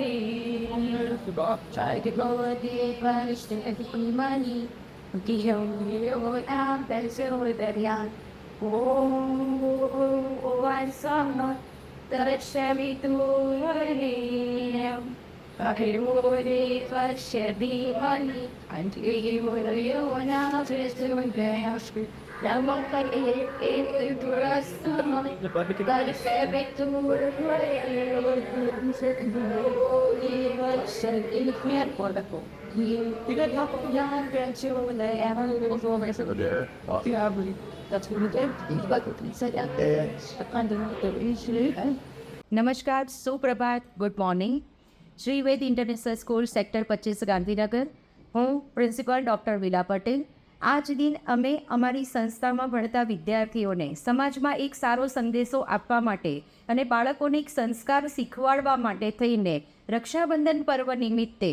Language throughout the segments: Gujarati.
كثيرا to go the advice to make money Give me what I'm dancing with that young Oh, oh, oh, I saw not that it shall be through him name. I would if I shed the money until you were you and I was doing the house. Now I'm like it, it, it was the money. But it sent me to your said it can't for the book. You could help young grandchildren they ever was over. Yeah, that's what we did. But we said that. The kind of the issue. નમસ્કાર સુપ્રભાત good morning Shri Ved international school sector પચીસ ગાંધીનગર. હું પ્રિન્સિપાલ ડૉક્ટર વિલા પટેલ. આજ દિન અમે અમારી સંસ્થામાં ભણતા વિદ્યાર્થીઓને સમાજમાં એક સારો સંદેશો આપવા માટે અને બાળકોને એક સંસ્કાર શીખવાડવા માટે થઈને રક્ષાબંધન પર્વ નિમિત્તે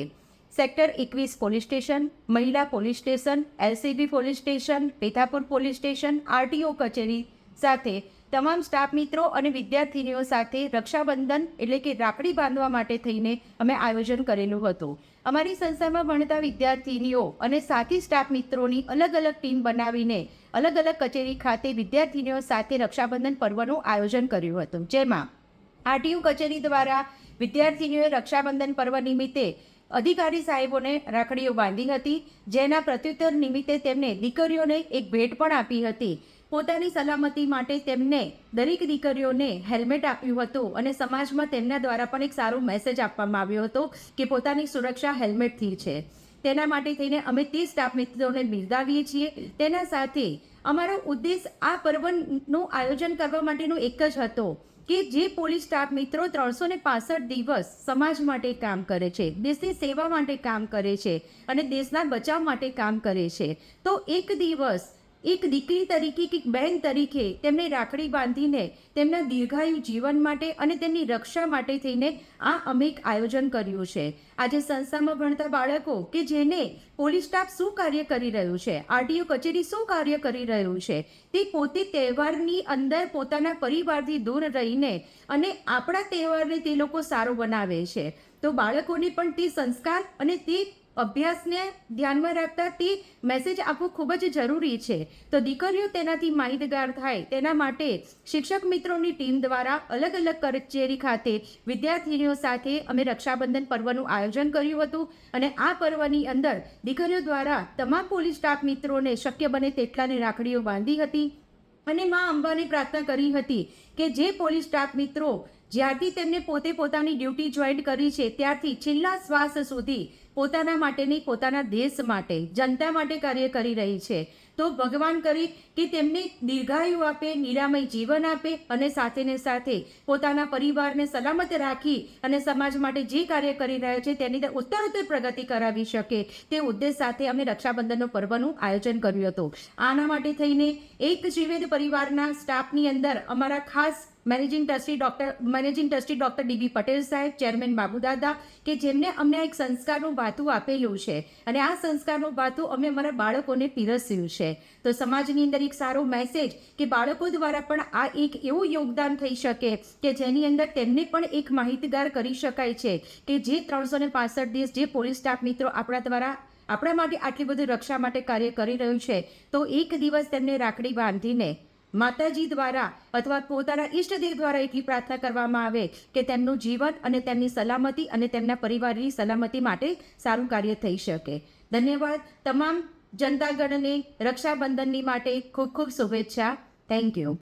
સેક્ટર એકવીસ પોલીસ સ્ટેશન, મહિલા police station, LCB police station, Pethapur police station, RTO કચેરી સાથે તમામ સ્ટાફ મિત્રો અને વિદ્યાર્થીનીઓ સાથે રક્ષાબંધન એટલે કે રાખડી બાંધવા માટે થઈને અમે આયોજન કરેલું હતું. અમારી સંસ્થામાં ભણતા વિદ્યાર્થીનીઓ અને સાથી સ્ટાફ મિત્રોની અલગ અલગ ટીમ બનાવીને અલગ અલગ કચેરી ખાતે વિદ્યાર્થીનીઓ સાથે રક્ષાબંધન પર્વનું આયોજન કર્યું હતું. જેમાં આરટીયુ કચેરી દ્વારા વિદ્યાર્થીનીઓએ રક્ષાબંધન પર્વ નિમિત્તે અધિકારી સાહેબોને રાખડીઓ બાંધી હતી, જેના પ્રત્યુત્તર નિમિત્તે તેમને દીકરીઓને એક ભેટ પણ આપી હતી. પોતાની સલામતી માટે તેમને દરેક દીકરીઓને હેલ્મેટ આપ્યું હતું અને સમાજમાં તેમના દ્વારા પણ એક સારો મેસેજ આપવામાં આવ્યો હતો કે પોતાની સુરક્ષા હેલ્મેટથી છે. તેના માટે થઈને અમે તે સ્ટાફ મિત્રોને બિરદાવીએ છીએ. તેના સાથે અમારો ઉદ્દેશ આ પર્વનું આયોજન કરવા માટેનો એક જ હતો કે જે પોલીસ સ્ટાફ મિત્રો ત્રણસો ને દિવસ સમાજ માટે કામ કરે છે, દેશની સેવા માટે કામ કરે છે અને દેશના બચાવ માટે કામ કરે છે. તો એક દિવસ એક દીકરી તરીકે કે બહેન તરીકે તેમને રાખડી બાંધીને તેમના દીર્ઘાયુ જીવન માટે અને તેમની રક્ષા માટે થઈને આ અમે એક આયોજન કર્યું છે. આજે સંસ્થામાં ભણતા બાળકો કે જેને પોલીસ સ્ટાફ શું કાર્ય કરી રહ્યું છે, આરટીઓ કચેરી શું કાર્ય કરી રહ્યું છે, તે પોતે તહેવારની અંદર પોતાના પરિવારથી દૂર રહીને અને આપણા તહેવારને તે લોકો સારો બનાવે છે. તો બાળકોને પણ તે સંસ્કાર અને તે અભ્યાસને ધ્યાનમાં રાખતા તે મેસેજ આપવો ખૂબ જ જરૂરી છે. તો દીકરીઓ તેનાથી માહિતગાર થાય. તેના માટે શિક્ષક મિત્રોની ટીમ દ્વારા અલગ અલગ કચેરી ખાતે વિદ્યાર્થીનીઓ સાથે અમે રક્ષાબંધન પર્વનું આયોજન કર્યું હતું અને આ પર્વની અંદર દીકરીઓ દ્વારા તમામ પોલીસ સ્ટાફ મિત્રોને શક્ય બને તેટલાની રાખડીઓ બાંધી હતી અને મા અંબાને પ્રાર્થના કરી હતી કે જે પોલીસ સ્ટાફ મિત્રો જ્યારથી તેમને પોતે પોતાની ડ્યુટી જોઈન કરી છે, ત્યારથી છેલ્લા શ્વાસ સુધી પોતાના માટે નહીં, પોતાના દેશ માટે. જનતા માટે કાર્ય કરી રહી છે. તો ભગવાન કરી કે તેમને દીર્ઘાયુ આપે, નિરામય જીવન આપે અને સાથે ને સાથે પોતાના પરિવારને સલામત રાખી અને સમાજ માટે જે કાર્ય કરી રહ્યા છે તેની ઉત્તરોત્તર પ્રગતિ કરાવી શકે. તે ઉદ્દેશ સાથે અમે રક્ષાબંધનનો પર્વનું આયોજન કર્યું હતું. આના માટે થઈને એક જીવેદ પરિવારના સ્ટાફની અંદર અમારા ખાસ managing trustee doctor, managing trustee doctor D B Patel સાહેબ, ચેરમેન બાબુદાદા, કે જેમને અમને એક સંસ્કારનું ભાતું આપેલું છે. અને આ સંસ્કારનું ભાતું અમે અમારા બાળકોને પીરસ્યું છે. તો સમાજની અંદર એક સારો મેસેજ કે બાળકો દ્વારા પણ આ એક એવું યોગદાન થઈ શકે કે જેની અંદર તેમને પણ એક માહિતગાર કરી શકાય છે કે જે ત્રણસો ને પાસઠ દિવસ જે પોલીસ સ્ટાફ મિત્રો આપણા દ્વારા, આપણા માટે આટલી બધી રક્ષા માટે કાર્ય કરી રહ્યું છે, તો એક દિવસ તેમને રાખડી બાંધીને માતાજી દ્વારા અથવા પોતાના ઈષ્ટદેવ દ્વારા એટલી પ્રાર્થના કરવામાં આવે કે તેમનું જીવન અને તેમની સલામતી અને તેમના પરિવારની સલામતી માટે સારું કાર્ય થઈ શકે. ધન્યવાદ તમામ જનતાગણને રક્ષાબંધનની માટે ખૂબ ખૂબ શુભેચ્છા. Thank you